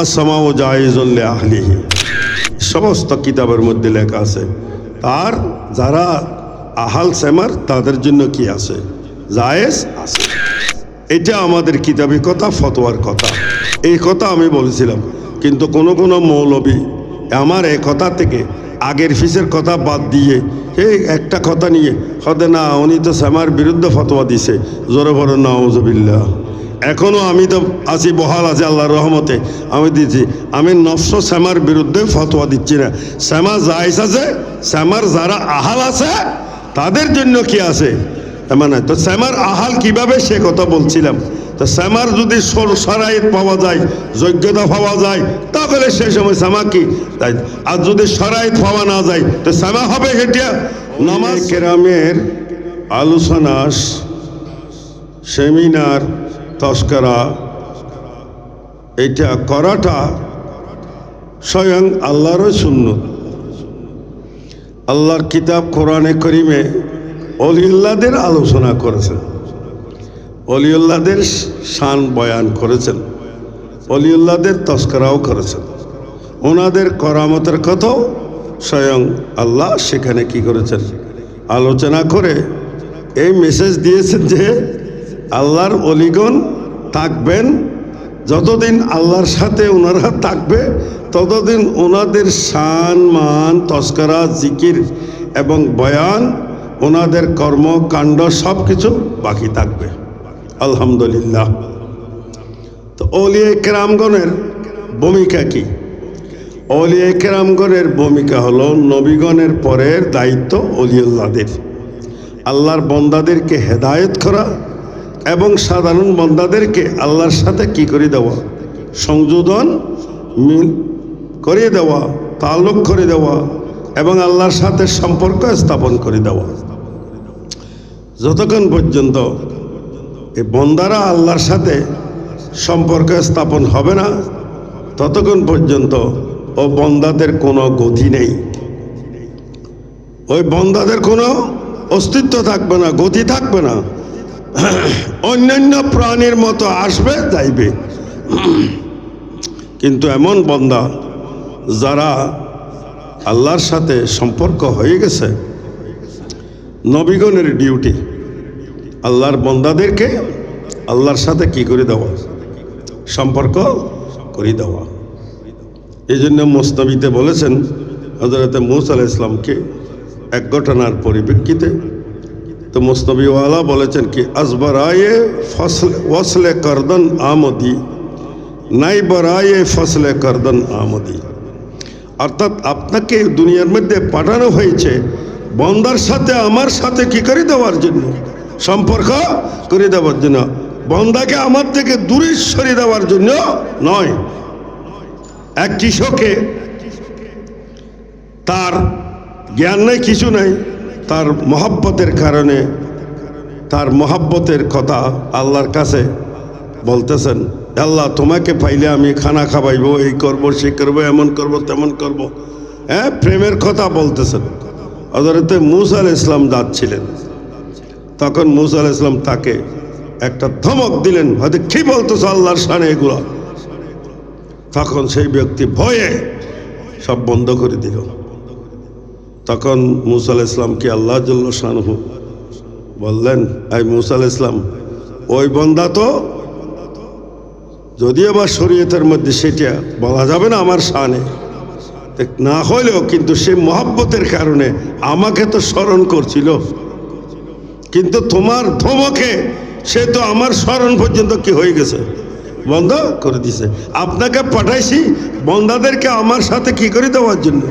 আসমা ও জায়েজল্লে আহলিহি সমস্ত কিতাবের মধ্যে লেখা আছে, তার যারা আহাল সেমার, তাদের জন্য কি আছে? জায়েজ আছে। এটা আমাদের কিতাবি কথা, ফতোয়ার কথা। এই কথা আমি বলেছিলাম, কিন্তু কোনো কোনো মৌলবী আমার এই কথা থেকে আগের ফিসের কথা বাদ দিয়ে এই একটা কথা নিয়ে হতে না, উনি তো শ্যামার বিরুদ্ধে ফতোয়া দিছে। জোরে বড় নওয়াজবিল্লা এখনও আমি তো আছি বহাল আছি আল্লাহর রহমতে। আমি দিচ্ছি। আমি নফস শ্যামার বিরুদ্ধে ফতোয়া দিচ্ছি না। শ্যামা জায়স আছে শ্যামার যারা আহাল আছে তাদের জন্য কি আছে? মানে তো শ্যামার আহাল কীভাবে সে কথা বলছিলাম? তো শ্যামার যদি সরাইত পাওয়া যায় যোগ্যতা পাওয়া যায় তাহলে সে সময় শ্যামা কি? তাই আর যদি সরাইত পাওয়া না যায় তো শ্যামা হবে সেটা নামাজ কেরামের আলোচনা সেমিনার তস্করা, এটা করাটা স্বয়ং আল্লাহরও শূন্য আল্লাহর কিতাব কোরআনে করিমে অলিউল্লাদের আলোচনা করেছেন। অলিউল্লাদের শান বয়ান করেছেন। অলিউল্লাদের তস্করাও করেছেন। ওনাদের করামতের কথাও স্বয়ং আল্লাহ সেখানে কি করেছেন? আলোচনা করে এই মেসেজ দিয়েছেন যে আল্লাহর অলিগণ থাকবেন, যতদিন আল্লাহর সাথে ওনারা থাকবে, ততদিন ওনাদের শান মান, তস্করা, জিকির এবং বয়ান, ওনাদের কর্মকাণ্ড সব কিছু বাকি থাকবে। আলহামদুলিল্লাহ। তো অলিয়ে কেরামগণের ভূমিকা কি? অলিয়ে কেরামগণের ভূমিকা হলো নবীগণের পরের দায়িত্ব অলিউল্লাদের আল্লাহর বন্দাদেরকে হেদায়ত করা এবং সাধারণ বন্দাদেরকে আল্লাহর সাথে কি করে দেওয়া? সংযোজন করিয়ে দেওয়া তাল্লুক করে দেওয়া এবং আল্লাহর সাথে সম্পর্ক স্থাপন করে দেওয়া। যতক্ষণ পর্যন্ত এই বন্দারা আল্লাহর সাথে সম্পর্ক স্থাপন হবে না, ততক্ষণ পর্যন্ত ও বন্দাদের কোনো গতি নেই। ওই বন্দাদের কোনো অস্তিত্ব থাকবে না, গতি থাকবে না। অন্যান্য প্রাণীর মতো আসবে, যাইবে। কিন্তু এমন বন্দা যারা আল্লাহর সাথে সম্পর্ক হয়ে গেছে, নবীগণের ডিউটি, আল্লাহর বন্দাদেরকে আল্লাহর সাথে কি করে দেওয়া? সম্পর্ক করে দেওয়া। এই জন্য মোস্তবিতে বলেছেন হজরত মুস আলাহ ইসলামকে এক ঘটনার পরিপ্রেক্ষিতে তো মুস্তবিওয়ালা বলেছেন কি, আসবরায়ে ফসল ওসলে করদন আমদি নাই বরায়ে ফসলে করদন আমদি। অর্থাৎ আপনাকে দুনিয়ার মধ্যে পাঠানো হয়েছে বন্দার সাথে, আমার সাথে কি করে দেওয়ার জন্য? সম্পর্ক করে দেওয়ার জন্য। বন্দাকে আমার থেকে দূরে সরিয়ে দেওয়ার জন্য নয়। এক কৃষকে তার জ্ঞান নেই, কিছু নেই। তার মহাব্বতের কারণে, তার মহাব্বতের কথা আল্লাহর কাছে বলতেছেন, আল্লাহ, তোমাকে পাইলে আমি খানা খাওয়াইব, এই করব, সে করব, এমন করব, তেমন করব। হ্যাঁ প্রেমের কথা বলতেছেন। হজরতে মুসা আল ইসলাম যাচ্ছিলেন। তখন মুসা আল ইসলাম তাকে একটা ধমক দিলেন, হয়তো কি বলতেছ আল্লাহর সানে এগুলো? তখন সেই ব্যক্তি ভয়ে সব বন্ধ করে দিল। তখন মুসা ইসলামকে আল্লাহ শাহু বললেন এই মুসা ইসলাম ওই বন্দা তো যদিও বা শরীয়তের মধ্যে সেটা বলা যাবে না আমার শানে না হলেও কিন্তু সে মহাব্বতের কারণে আমাকে তো স্মরণ করছিল। কিন্তু তোমার ধমকে সে তো আমার স্মরণ পর্যন্ত কি হয়ে গেছে? বন্ধ করে দিছে। আপনাকে পাঠাইছি বন্দাদেরকে আমার সাথে কি করে দেওয়ার জন্য?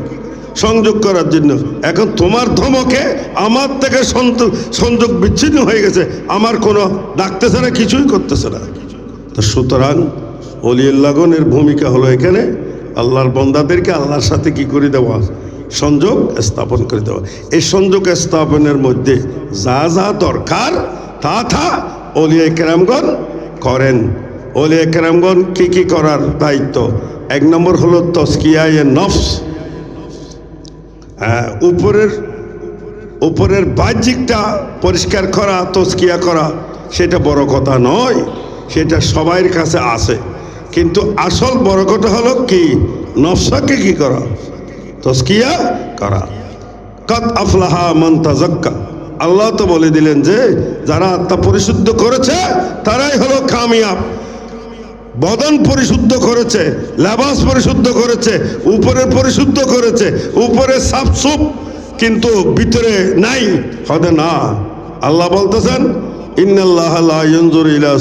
সংযোগ করার জন্য। এখন তোমার ধমকে আমার থেকে সংযোগ বিচ্ছিন্ন হয়ে গেছে। আমার কোনো ডাকতেছে না, কিছুই করতেছে না। তো সুতরাং অলিউল্লাগনের ভূমিকা হলো এখানে। আল্লাহর বন্দাদেরকে আল্লাহর সাথে কি করে দেওয়া? সংযোগ স্থাপন করে দেওয়া। এই সংযোগ স্থাপনের মধ্যে যা যা দরকার, তা তা অলিয়া কেরামগণ করেন। অলিয়া কেরামগণ কি কি করার দায়িত্ব? এক নম্বর হলো তস্কিয়ায় নফস। উপরের উপরের বাহ্যিকটা পরিষ্কার করা তস্কিয়া করা, সেটা বড় কথা নয়, সেটা সবাইয়ের কাছে আছে। কিন্তু আসল বড় কথা হলো কি? নফসাকে কি করা? তস্কিয়া করা। কত আফলাহা মান আল্লাহ তো বলে দিলেন যে, যারা আত্মা পরিশুদ্ধ করেছে, তারাই হলো কামিয়াব। বদন পরিশুদ্ধ করেছে, লেবাস পরিশুদ্ধ করেছে, উপরে পরিশুদ্ধ করেছে, উপরে সাফসুপ কিন্তু ভিতরে নাই। হদে না। আল্লাহ বলতেছেন ইলা ইলা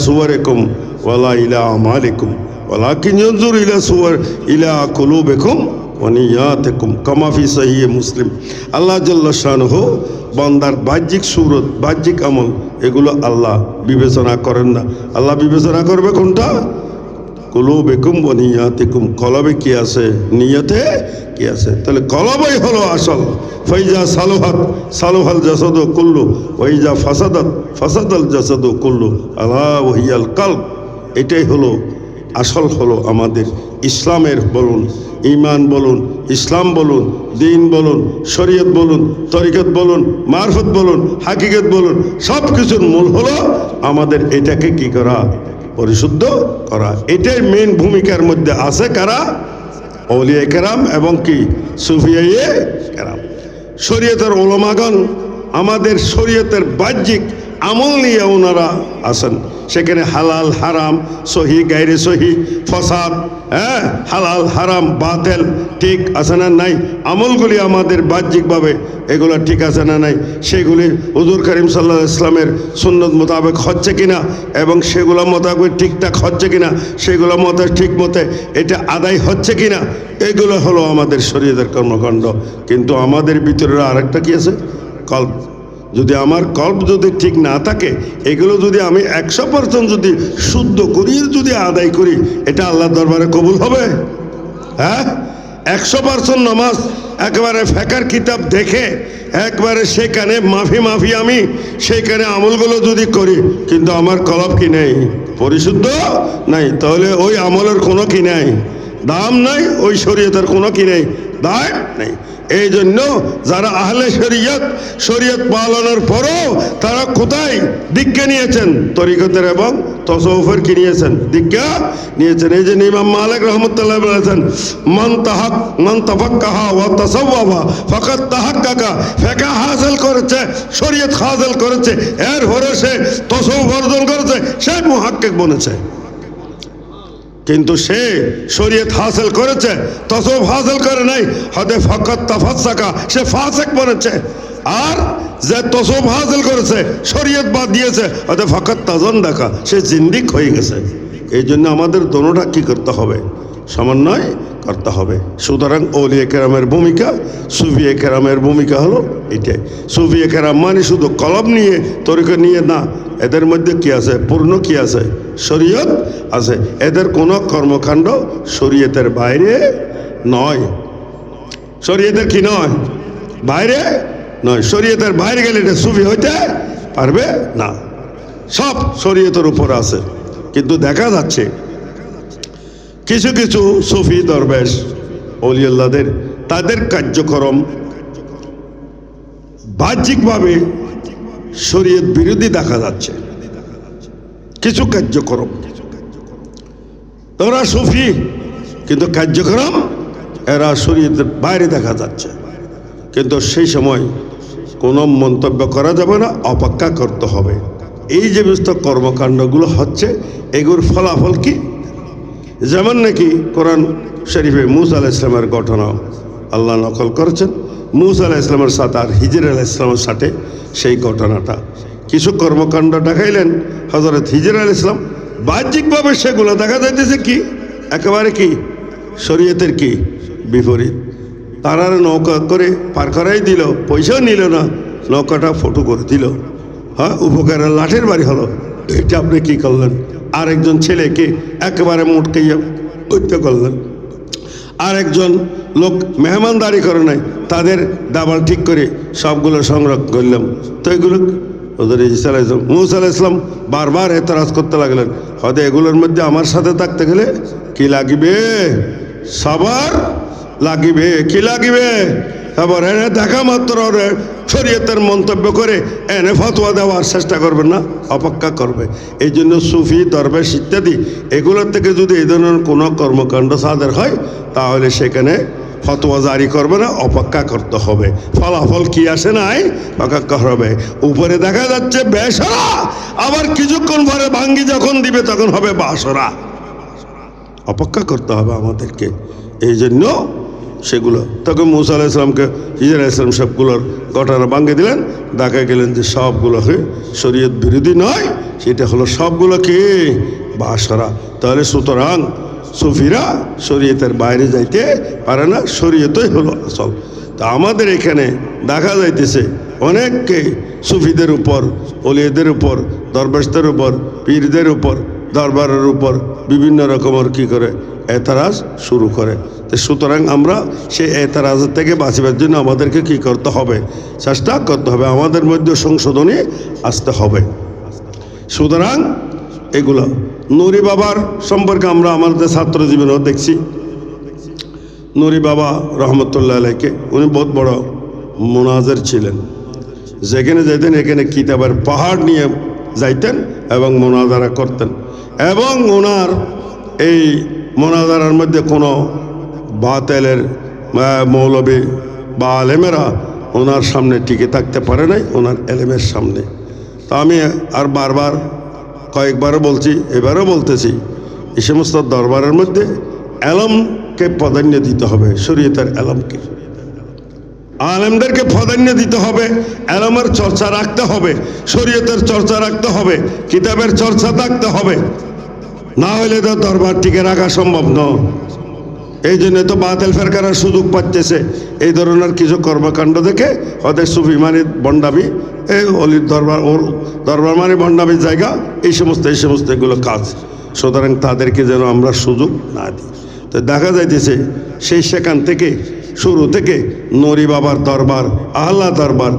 ইলা সুওয়ার, ইলা কুলুবিকুম ওয়া নিয়াতিকুম, কামা ফি সহিহ মুসলিম। আল্লাহ বান্দার বাহ্যিক সুরত, বাহ্যিক আমল, এগুলো আল্লাহ বিবেচনা করেন না। আল্লাহ বিবেচনা করবে কোনটা? কুলু বেকুম নিয়াতিকুম, কলবে কি আছে? নিয়তে কি আছে? তাহলে কলবই হলো আসল। ফৈজা সালুহাত, সালুহাল জাসাদ কুল্লু ওইজা ফাসাদাত, ফাসাদাল জাসাদ কুল্লু আল্লাহ ওহিয়াল কাল এটাই হলো, আসল হলো আমাদের ইসলামের বলুন ইমান বলুন, ইসলাম বলুন, দিন বলুন, শরীয়ত বলুন, তরিকত বলুন, মারফত বলুন, হাকিকত বলুন সব কিছুর মূল হলো আমাদের এটাকে কি করা? পরিশুদ্ধ করা। এটাই মেন ভূমিকার মধ্যে আছে কারা? অলিয়া কেরাম এবং কি? সুফিয়া কেরাম। শরীয়তের ওলমাগণ আমাদের শরীয়তের বাহ্যিক আমল নিয়ে ওনারা আছেন। সেখানে হালাল, হারাম, সহি গাইরে সহি, ফসাদ হ্যাঁ হালাল, হারাম, বাতেল ঠিক আছে না নাই? আমলগুলি আমাদের বাহ্যিকভাবে এগুলো ঠিক আছে না নাই? সেগুলি হুজুর করিম সাল্লাহ ইসলামের সুন্নত মোতাবেক হচ্ছে কিনা এবং সেগুলো মোতাবেক ঠিকঠাক হচ্ছে কিনা, সেগুলো মতে ঠিক মতে এটা আদায় হচ্ছে কিনা, এগুলো হলো আমাদের শরীরের কর্মকাণ্ড। কিন্তু আমাদের ভিতরে আরেকটা কি আছে? কল্প। যদি আমার কল্প যদি ঠিক না থাকে, এগুলো যদি আমি একশো পার্সেন্ট যদি শুদ্ধ করি, যদি আদায় করি, এটা আল্লাহর দরবারে কবুল হবে? হ্যাঁ? একশো পার্সেন্ট নামাজ একবারে ফেকার কিতাব দেখে, একবারে সেখানে মাফি মাফি আমি, সেখানে আমলগুলো যদি করি, কিন্তু আমার কলব কি নেই? পরিশুদ্ধ? নাই। তাহলে ওই আমলের কোনো কি নাই? দাম নাই, ওই শরীয়তের কোনো কি নেই? দায় নেই। এই জন্য যারা আহলে শরীয়ত শরীয়ত পালনের পরও তারা কোথায় দীক্ষা নিয়েছেন? তরিকতের এবং তসৌফের কি নিয়েছেন? দীক্ষা নিয়েছেন। এই যে ইমাম মালিক রহমতুল্লাহ বলেছেন, মান তাহাক, মান তাফাক্কাহা ওয়া তাসাওয়াবা ফাকাত তাহাক্কাকা। ফেকা হাসিল করেছে, শরীয়ত হাসিল করেছে এর পরে সে তসৌফ অর্জন করেছে, সে মুহাক্কিক বনেছে। কিন্তু সে শরীয়ত হাসিল করেছে তসব হাসিল করে নাই। হদে ফকত তাফাসাকা, সে ফাসেক বলেছে আর যে তসব হাসিল করেছে, শরীয়ত বাদ দিয়েছে, হদে ফকত তাজন দেখা সে জিন্দিক হয়ে গেছে। এই জন্য আমাদের দোনোটা কি করতে হবে? সমন্বয় করতে হবে। সুতরাং ওলিয়া কেরামের ভূমিকা, সুফিয়া কেরামের ভূমিকা হলো এটাই। সুফিয়া কেরাম মানে শুধু কলম নিয়ে, তরিকা নিয়ে না, এদের মধ্যে কি আছে? পূর্ণ কি আছে? শরীয়ত আছে। এদের কোনো কর্মকাণ্ড শরীয়তের বাইরে নয়। শরীয়তের কি নয়? বাইরে নয়। শরীয়তের বাইরে গেলে এটা সুফি হইতে পারবে না। সব শরীয়তের উপর আছে। কিন্তু দেখা যাচ্ছে কিছু কিছু সুফি দরবেশ অলিউল্লাদের তাদের কার্যক্রম বাহ্যিকভাবে শরীয়ত বিরোধী দেখা যাচ্ছে। কিছু কার্যক্রম। ওরা সুফি, কিন্তু কার্যক্রম, এরা শরীয়তের বাইরে দেখা যাচ্ছে। কিন্তু সেই সময় কোনো মন্তব্য করা যাবে না, অপেক্ষা করতে হবে। এই যে সমস্ত কর্মকাণ্ডগুলো হচ্ছে, এগুলোর ফলাফল কি? যেমন নাকি কোরআন শরীফে মুসা আলাহ ইসলামের ঘটনা আল্লাহ নকল করেছেন। মুসা আলাহ ইসলামের সাথে আর হিজির আলাহ ইসলামের সাথে সেই ঘটনাটা। কিছু কর্মকাণ্ড দেখাইলেন হজরত হিজির আল ইসলাম বাহ্যিকভাবে সেগুলো দেখা যাইতেছে কি? একেবারে কি? শরীয়তের কি? বিপরীত। তারার নৌকা করে পার করাই দিল, পয়সাও নিল না, নৌকাটা ফটো করে দিল। হ্যাঁ উপকারের লাঠের বাড়ি হলো। এটা আপনি কি করলেন? আরেকজন ছেলেকে একেবারে মোটকাইয়া হত্যা করলেন। আরেকজন লোক মেহমানদারি করে নাই, তাদের দাবার ঠিক করে সবগুলো সংগ্রহ করলাম। তো এগুলো ওদের ইসা ইসলাম মুসা ইসলাম বারবার এতরাজ করতে লাগলেন। হয়তো এগুলোর মধ্যে আমার সাথে থাকতে গেলে কি লাগিবে? সবার লাগিবে, কি লাগিবে? এবার এনে দেখা মাত্র শরীয়তের মন্তব্য করে এনে ফতোয়া দেওয়ার চেষ্টা করবে না, অপেক্ষা করবে। এই জন্য সুফি, দরবেশ ইত্যাদি, এগুলোর থেকে যদি এই ধরনের কোনো কর্মকাণ্ড সাদের হয়, তাহলে সেখানে ফতোয়া জারি করবে না, অপেক্ষা করতে হবে। ফলাফল কি আসে নাই, অপেক্ষা হবে উপরে দেখা যাচ্ছে বেসরা, আবার কিছুক্ষণ পরে ভাঙ্গি যখন দিবে, তখন হবে বাসরা। অপেক্ষা করতে হবে আমাদেরকে। এই জন্য সেগুলো। তখন মুসা আলাহ ইসলামকে ইজার ইসলাম সবগুলোর গটারা ভাঙ্গে দিলেন দেখা গেলেন যে সবগুলো শরীয়ত বিরোধী নয়, সেটা হলো সবগুলো কি? বাসরা তাহলে সুতরাং সুফিরা শরীয়তের বাইরে যাইতে পারে না, শরীয়তই হলো আসল। তা আমাদের এখানে দেখা যাইতেছে অনেককে সুফিদের উপর অলিয়দের উপর, দরবেশদের উপর, পীরদের উপর, দরবারের উপর বিভিন্ন রকমের কি করে এতারাজ শুরু করে। তো সুতরাং আমরা সেই এতারাজের থেকে বাঁচিবার জন্য আমাদেরকে কি করতে হবে? চেষ্টা করতে হবে। আমাদের মধ্যে সংশোধনী আসতে হবে। সুতরাং এগুলো। নুরি বাবার সম্পর্কে আমরা আমাদের ছাত্র জীবনেও দেখছি। নুরি বাবা রহমতুল্লাহ আলাইকে, উনি বহুত বড় মোনাজের ছিলেন। যেখানে যেতেন, এখানে কিতাবের পাহাড় নিয়ে যাইতেন এবং মোনাজারা করতেন। এবং ওনার এই মোনাজারার মধ্যে কোনো বাতেলের মৌলবী বা আলেমেরা ওনার সামনে টিকে থাকতে পারে নাই, ওনার এলেমের সামনে। তা আমি আর বারবার কয়েকবারও বলছি, এবারও বলতেছি, এই সমস্ত দরবারের মধ্যে অ্যালমকে প্রাধান্য দিতে হবে, শরীয়তের অ্যালমকে আলেমদেরকে প্রাধান্য দিতে হবে অ্যালমের চর্চা রাখতে হবে, শরীয়তের চর্চা রাখতে হবে, কিতাবের চর্চা থাকতে হবে। না হলে তো দরবার টিকে রাখা সম্ভব নয় এই জন্য তো বাতিল ফেরকারের সুযোগ পাচ্ছে এই ধরনের কিছু কর্মকাণ্ড দেখে ওদের সুফি বন্ডামি, এই অলির দরবার, ওর দরবার মানে বন্ডামির জায়গা, এই সমস্ত এই সমস্ত এগুলো কাজ। সুতরাং তাদেরকে যেন আমরা সুযোগ না দিই। তো দেখা যাইতেছে, সেই সেখান থেকে, শুরু থেকে নরি বাবার দরবার, আহ্লা দরবার,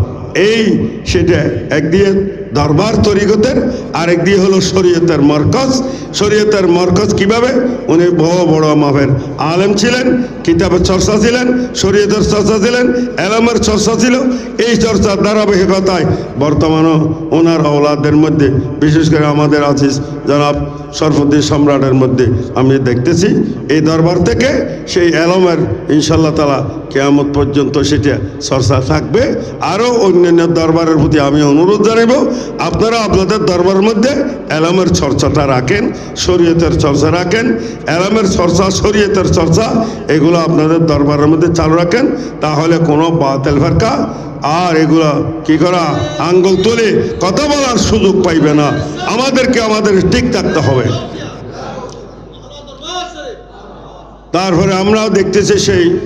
এই সেটা একদিকে দরবার তরিকতের আরেক দিয়ে হলো শরীয়তের মরকজ। শরীয়তের মরকজ কীভাবে? উনি বড় বড় মাপের আলেম ছিলেন, কিতাবের চর্চা ছিলেন, শরীয়তের চর্চা ছিলেন, এলামের চর্চা ছিল। এই চর্চার ধারাবাহিকতায় বর্তমানও ওনার আওলাদের মধ্যে, বিশেষ করে আমাদের আজিজ জনাব সরফুদ্দিন সম্রাটের মধ্যে আমি দেখতেছি। এই দরবার থেকে সেই এলমের ইনশাল্লাহ তালা কেয়ামত পর্যন্ত সেটা চর্চা থাকবে। আরও অন্যান্য দরবারের প্রতি আমি অনুরোধ জানাব আপনারা আপনাদের দরবারের মধ্যে এলামের চর্চাটা রাখেন, শরীয়তের চর্চা রাখেন। এলামের চর্চা, শরীয়তের চর্চা, এগুলো আপনাদের দরবারের মধ্যে চালু রাখেন। তাহলে কোনো বাতেল ফেরকা। আর এগুলো কি করা? আঙ্গুল তুলে কথা বলার সুযোগ পাইবে না। আমাদেরকে আমাদের ঠিক থাকতে হবে। তারপরে আমরাও দেখতেছি সেই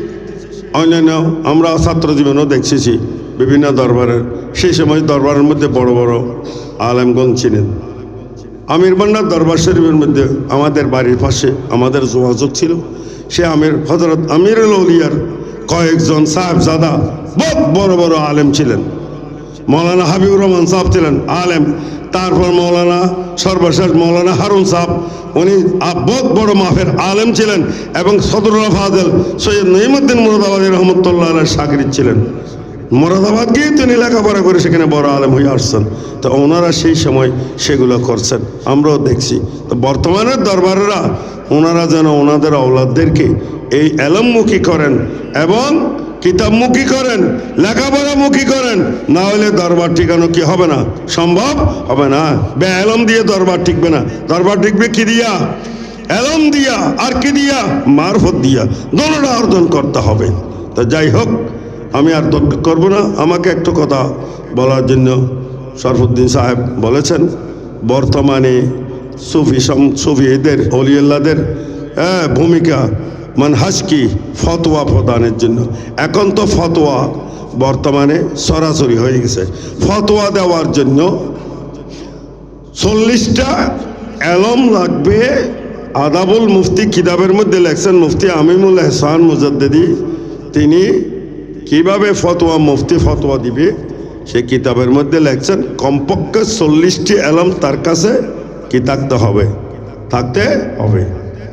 অন্যান্য আমরা ছাত্র জীবনেও দেখতেছি বিভিন্ন দরবারের সেই সময় দরবারের মধ্যে বড় বড় আলেমগঞ্জ ছিলেন। আমির বান্নার দরবার শরীফের মধ্যে আমাদের বাড়ির পাশে আমাদের যোগাযোগ ছিল। সে আমির হজরত আমিরুল উলিয়ার কয়েকজন সাহেবজাদা বহুত বড় বড় আলেম ছিলেন। মৌলানা হাবিবুর রহমান সাহেব ছিলেন আলেম। তারপর মৌলানা, সর্বশেষ মৌলানা হারুন সাহেব, উনি বহুত বড় মাফের আলেম ছিলেন এবং সদরুল্লাহ ফাজল সৈয়দ নঈমুদ্দিন মুরাদাবাদী রহমতুল্লাহ আলের সাগরিদ ছিলেন। মোরাদাবাদ গিয়ে তিনি লেখাপড়া করে সেখানে বড় আলেম হয়ে আসছেন। তো ওনারা সেই সময় সেগুলো করছেন। আমরাও দেখছি। তো বর্তমানের দরবারেরা ওনারা যেন ওনাদের আওলাদদেরকে এই এলমমুখী করেন এবং কিতাবমুখী করেন, লেখাপড়ামুখী করেন। না হলে দরবার ঠিকানো কি হবে না? সম্ভব হবে না। বে এলম দিয়ে দরবার টিকবে না। দরবার টিকবে কি দিয়া? অ্যালম দিয়া আর কি দিয়া? মারফত দিয়া। দোনোটা অর্জন করতে হবে। তো যাই হোক আমি আর তর্ক করব না। আমাকে একটু কথা বলার জন্য শরফুদ্দিন সাহেব বলেছেন বর্তমানে সুফি সুফিদের অলিউল্লাদের হ্যাঁ, ভূমিকা মানহাজ কি ফতোয়া প্রদানের জন্য। এখন তো ফতোয়া বর্তমানে সরাসরি হয়ে গেছে। ফতোয়া দেওয়ার জন্য চল্লিশটা অ্যালম লাগবে। আদাবুল মুফতি কিতাবের মধ্যে লেখছেন মুফতি আমিমুল এহসান মুজাদ্দেদি। তিনি কীভাবে ফতোয়া, মুফতি ফতোয়া দিবে? সে কিতাবের মধ্যে লেখছেন, কমপক্ষে চল্লিশটি অ্যালম তার কাছে কি থাকতে হবে? থাকতে হবে।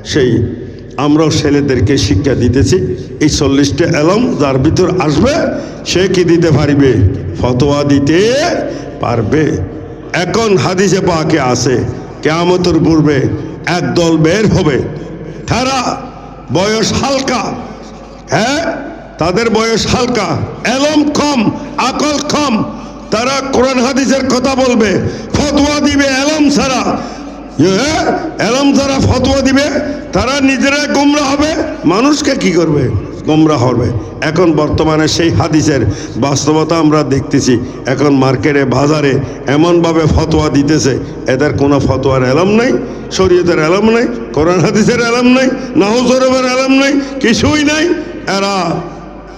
সেই আমরাও ছেলেদেরকে শিক্ষা দিতেছি, এই চল্লিশটা এলম যার ভিতর আসবে, সে কি দিতে পারবে? ফতোয়া দিতে পারবে। এখন হাদিসে পাকে আছে, কেয়ামতের পূর্বে একদল বের হবে। তারা বয়স হালকা হ্যাঁ? তাদের বয়স হালকা, এলম কম, আকল কম। তারা কোরআন হাদিসের কথা বলবে, ফতোয়া দিবে এলম ছাড়া। এলম ছাড়া ফতোয়া দিবে, তারা নিজেরা গোমরা হবে, মানুষকে কি করবে? গোমরা হবে। এখন বর্তমানে সেই হাদিসের বাস্তবতা আমরা দেখতেছি। এখন মার্কেটে, বাজারে এমনভাবে ফতোয়া দিতেছে, এদের কোনো ফতোয়ার এলম নেই, শরীয়তের এলম নেই, কোরআন হাদিসের এলম নেই নাহজরবের এলম নেই, কিছুই নাই। এরা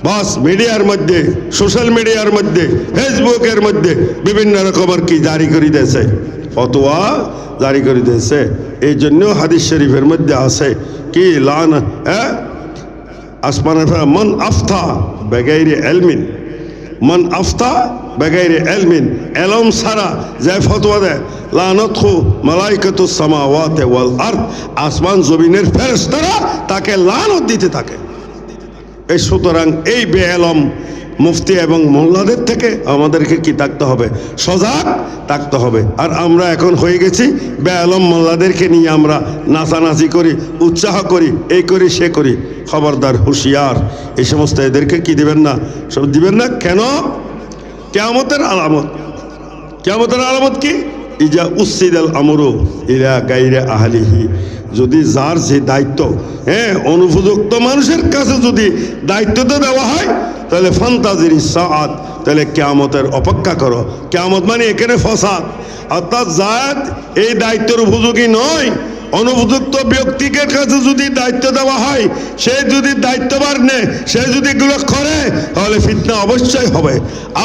বাস মিডিয়ার মধ্যে, সোশ্যাল মিডিয়ার মধ্যে, ফেসবুকের মধ্যে বিভিন্ন রকমের কি জারি করে দিয়েছে? ফতোয়া জারি করে দিয়েছে। এই জন্য হাদিস শরীফের মধ্যে আছে কি লান হ্যাঁ আসমানের মন আফতা বেগাইরে এলমিন। মন আফতা বেগাইরে এলমিন। এলম সারা যে ফতোয়া দেয় লানত খু মালাইকাতু সামাওয়াতে ওয়াল আর্থ আসমান জমিনের ফেরেশতারা তাকে লানত দিতে থাকে। এই সুতরাং এই বেআলম মুফতি এবং মোল্লাদের থেকে আমাদেরকে কি থাকতে হবে? সজাগ থাকতে হবে। আর আমরা এখন হয়ে গেছি বেআলম মোল্লাদেরকে নিয়ে আমরা নাচানাচি করি, উৎসাহ করি, এই করি, সে করি। খবরদার, হুঁশিয়ার। এই সমস্ত এদেরকে কি দিবেন না? সব দিবেন না? কেন? কেয়ামতের আলামত। কেয়ামতের আলামত কি? ইজা উসিদ আল আমরু ইরা গাইরে আহলিহি। যদি যার যে দায়িত্ব হ্যাঁ অনুপযুক্ত মানুষের কাছে যদি দায়িত্বটা দেওয়া হয়, তাহলে ফান্তাজির সাত তাহলে কেয়ামতের অপেক্ষা করো। কেয়ামত মানে এখানে ফসাদ। অর্থাৎ জাত এই দায়িত্বের উপযোগী নয় অনুপযুক্ত ব্যক্তিকে কাছে যদি দায়িত্ব দেওয়া হয়, সে যদি দায়িত্ববার নেয়, সে যদি এগুলো করে, তাহলে ফিতনা অবশ্যই হবে।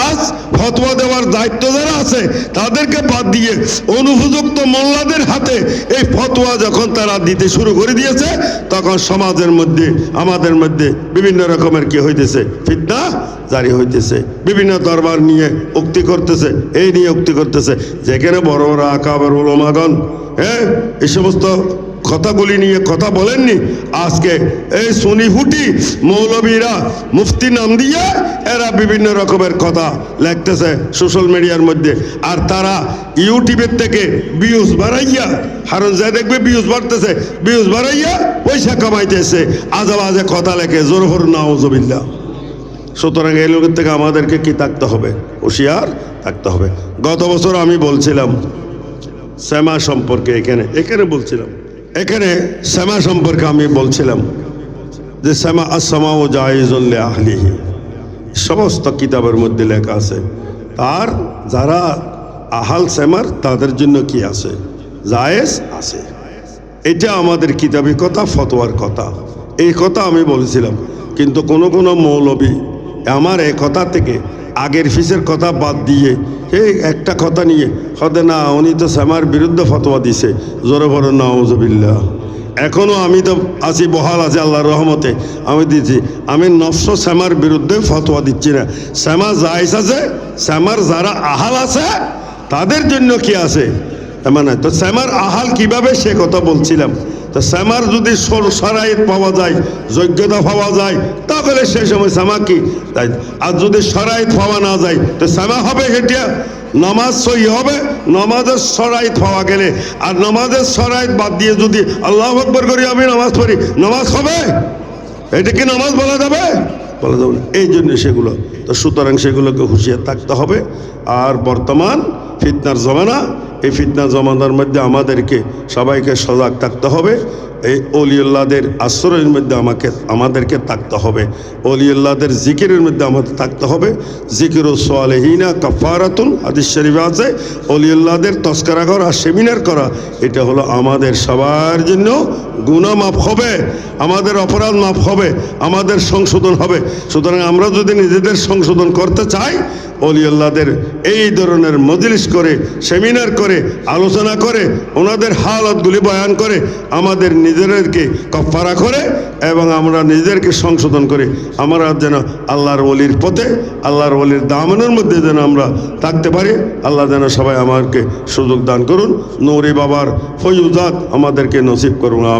আজ ফতোয়া দেওয়ার দায়িত্ব যারা আছে, তাদেরকে বাদ দিয়ে অনুপযুক্ত মোল্লাদের হাতে এই ফতোয়া যখন তারা দিতে শুরু করে দিয়েছে, তখন সমাজের মধ্যে, আমাদের মধ্যে বিভিন্ন রকমের কি হইতেছে? ফিতনা জারি হইতেছে। বিভিন্ন দরবার নিয়ে উক্তি করতেছে, এই নিয়ে উক্তি করতেছে। যেখানে বড় বড় আকাবের ওলমাগণ হ্যাঁ এই সমস্ত কথাগুলি নিয়ে কথা বলেননি। আজকে এই মৌলবীরা মুফতি নাম দিয়ে এরা বিভিন্ন রকমের কথা লিখতেছে সোশ্যাল মিডিয়ার মধ্যে। আর তারা ইউটিউবের থেকে ভিউজ বাড়াইয়া হারণ যা দেখবে ভিউজ বাড়তেছে ভিউজ বাড়াইয়া পয়সা কামাইতেছে। কথা লেখে, জোর হর নাওজবিল্লা সুতরাং এই লোকের থেকে আমাদেরকে কি থাকতে হবে? হুঁশিয়ার থাকতে হবে। গত বছর আমি বলছিলাম শ্যামা সম্পর্কে এখানে এখানে বলছিলাম। এখানে শ্যামা সম্পর্কে আমি বলছিলাম যে শ্যামা আসামা ও জায়জল্লে আহলিহি সমস্ত কিতাবের মধ্যে লেখা আছে, তার যারা আহাল শ্যামার, তাদের জন্য কি আছে? জায়েজ আছে। এটা আমাদের কিতাবি কথা, ফতোয়ার কথা। এই কথা আমি বলেছিলাম, কিন্তু কোনো কোনো মৌলবী আমার এই কথা থেকে আগের ফিসের কথা বাদ দিয়ে এই একটা কথা নিয়ে হতে না, উনি তো শ্যামার বিরুদ্ধে ফতোয়া দিছে। জোরে বড় নওয়াজবিল্লা এখনও আমি তো আছি, বহাল আছি আল্লাহর রহমতে। আমি দিচ্ছি আমি নফস শ্যামার বিরুদ্ধে ফতোয়া দিচ্ছি না। শ্যামা জায়স আছে শ্যামার যারা আহাল আছে, তাদের জন্য কি আছে? মানে তো শ্যামার আহাল কীভাবে সে কথা বলছিলাম? তো শ্যামার যদি সরাইত পাওয়া যায়, যোগ্যতা পাওয়া যায়, তাহলে সেই সময় শ্যামা কি? তাই, আর যদি সরাইত পাওয়া না যায়, তো শ্যামা হবে সেটা নামাজ সই হবে, নামাজের সরাইত পাওয়া গেলে। আর নামাজের সরাইত বাদ দিয়ে যদি আল্লাহ আকবর করি, আমি নামাজ পড়ি, নামাজ হবে? এটা কি নামাজ বলা যাবে? বলা যাবে এই জন্য সেগুলো। তো সুতরাং সেগুলোকে হুঁশিয়ার থাকতে হবে। আর বর্তমান ফিতনার জমানা এই ফিতনা জমানার মধ্যে আমাদেরকে সবাইকে সজাগ থাকতে হবে। এই অলিউল্লাদের আশ্রয়ের মধ্যে আমাকে, আমাদেরকে থাকতে হবে। অলিউল্লাদের জিকিরের মধ্যে আমাদের থাকতে হবে। জিকির ও সোয়ালেহিনা কাফারাতুন আদিস শরীফে আছে, অলিউল্লাদের তস্করা করা, সেমিনার করা, এটা হলো আমাদের সবার জন্য গুণা মাপ হবে, আমাদের অপরাধ মাফ হবে, আমাদের সংশোধন হবে। সুতরাং আমরা যদি নিজেদের সংশোধন করতে চাই অলিউল্লাদের এই ধরনের মজলিস করে, সেমিনার করে, আলোচনা করে, ওনাদের হালতগুলি বয়ান করে, আমাদের নিজেদেরকে কফারা করে এবং আমরা নিজেদেরকে সংশোধন করে। আমরা যেন আল্লাহর অলির পথে, আল্লাহর অলির দামনের মধ্যে যেন আমরা থাকতে পারি। আল্লাহ যেন সবাই আমাকে সুযোগ দান করুন। নৌরি বাবার ফয়ুজাত আমাদেরকে নসিব করুন।